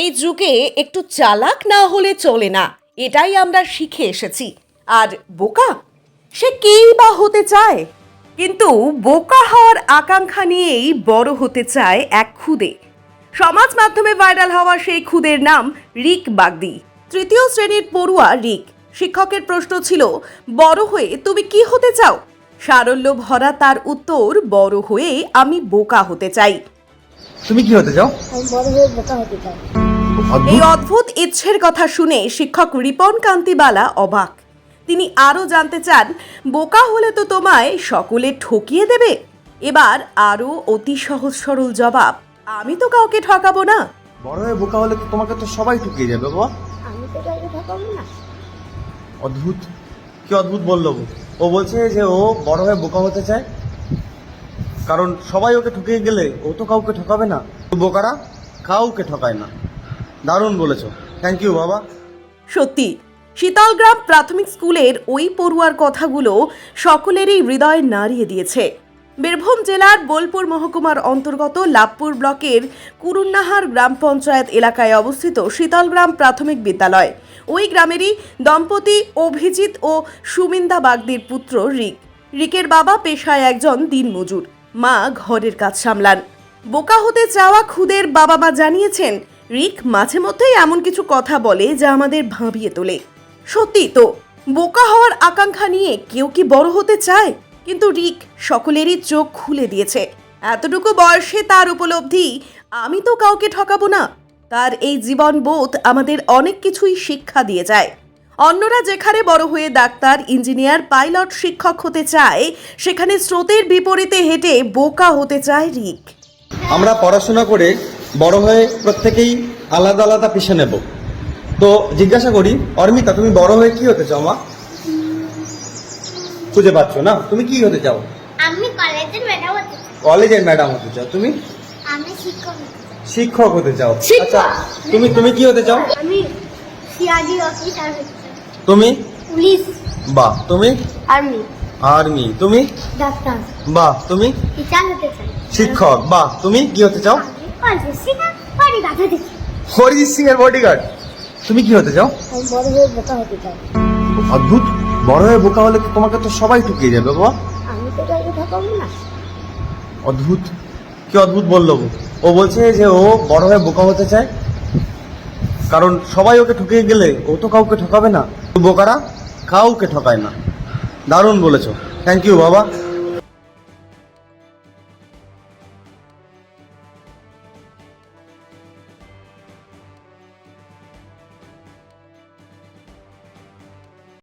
এই যুগে একটু চালাক না হলে চলে না, এটাই আমরা শিখে এসেছি। আর বোকা? সে কেই বা হতে চায়? কিন্তু বোকা হওয়ার আকাঙ্ক্ষা নিয়েই বড় হতে চায় এক খুদে। সমাজ মাধ্যমে ভাইরাল হওয়া সেই খুদের নাম রিক বাগদি। তৃতীয় শ্রেণির পড়ুয়া রিক, শিক্ষকের প্রশ্ন ছিল, বড় হয়ে তুমি কি হতে চাও? সারল্য ভরা তার উত্তর, বড় হয়ে আমি বোকা হতে চাই। তুমি কি হতে চাও? আমি বড় হয়ে বোকা হতে চাই। এই অদ্ভুত ইচ্ছের কথা শুনে শিক্ষক রিপন কান্তিবালা অবাক। তিনি আরও জানতে চান বোকা হলে তো তোমায় সকলে ঠকিয়ে দেবে। এবার আরও অতি সহজ সরল জবাব আমি তো কাউকে ঠকাবো না। বড় হয়ে বোকা হলে তো তোমাকে তো সবাই ঠকিয়ে যাবে বাবা। আমি তো কাউকে ঠকাবো না। অদ্ভুত। কি অদ্ভুত বলল? ও বলছে যে ও বড় হয়ে বোকা হতে চায়। কারণ সবাই ওকে ঠকিয়ে গেলে ও তো কাউকে ঠকাবে না। বোকারা কাউকে ঠকায় না। দারুণ বলেছ। থ্যাংক ইউ বাবা। সত্যি, শীতলগ্রাম প্রাথমিক স্কুলের ওই পড়ুয়ার কথাগুলো সকলেরই হৃদয় নাড়িয়ে দিয়েছে। বীরভূম জেলার বোলপুর মহকুমার অন্তর্গত লাভপুর ব্লকের কুরুন্নাহার গ্রাম পঞ্চায়েত এলাকায় অবস্থিত শীতলগ্রাম প্রাথমিক বিদ্যালয়। ওই গ্রামেরই দম্পতি অভিজিৎ ও সুমিন্দা বাগদির পুত্র রিক। রিকের বাবা পেশায় একজন দিনমজুর। মা ঘরের কাজ সামলান। বোকা হতে চাওয়া খুদের বাবা মা জানিয়েছেন, রিক মাঝে মধ্যেই এমন কিছু কথা বলে যা আমাদের ভাবিয়ে তোলে। সত্যি তো, বোকা হওয়ার আকাঙ্ক্ষা নিয়ে কেউ কি বড় হতে চায়? কিন্তু রিক সকলেরই চোখ খুলে দিয়েছে। এতটুকু বয়সে তার উপলব্ধি, আমি তো কাউকে ঠকাবো না। তার এই জীবন বোধ আমাদের অনেক কিছুই শিক্ষা দিয়ে যায়। অন্যরা যেখানে বড় হয়ে ডাক্তার ইঞ্জিনিয়ার পাইলট শিক্ষক হতে চায় সেখানে স্রোতের বিপরীতে হেঁটে বোকা হতে চায় রিক। আমরা পড়াশোনা করে বড় হয়ে প্রত্যেকেই আলাদা আলাদা পেশা নেব। তো জিজ্ঞাসা করি অর্মিতা তুমি বড় হয়ে কি হতে চাও মা? খুঁজে পাচ্ছ না? তুমি কি হতে চাও? আমি কলেজের ম্যাডাম হতে চাই। কলেজের ম্যাডাম হতে চাও। তুমি? আমি শিক্ষক হতে শিক্ষক হতে চাও? আচ্ছা তুমি তুমি কি হতে চাও? আমি সিআইডি অফিসার হতে চাই। তুমি? পুলিশ। বাহ তুমি? আর্মি। আর্মি। তুমি? ডাক্তার। বাহ তুমি? টিচার হতে চাই। শিক্ষক। বাহ তুমি কি হতে চাও? হরিজিৎ সিং এর বডিগার্ড তুমি কি হতে চাও? বড় হয়ে বোকা হতে চাই। অদ্ভুত। বড় হয়ে বোকা হলে তো তোমাকে তো সবাই ঠকিয়ে যাবে বাবা? আমি তো ঠকাবো না। অদ্ভুত। কি অদ্ভুত বলল? ও বলছে যে ও বড় হয়ে বোকা হতে চায়। কারণ সবাই ওকে ঠকিয়ে গেলে ও তো কাউকে ঠকাবে না। বোকারা কাউকে ঠকায় না। দারুণ বলেছ। থ্যাংক ইউ বাবা।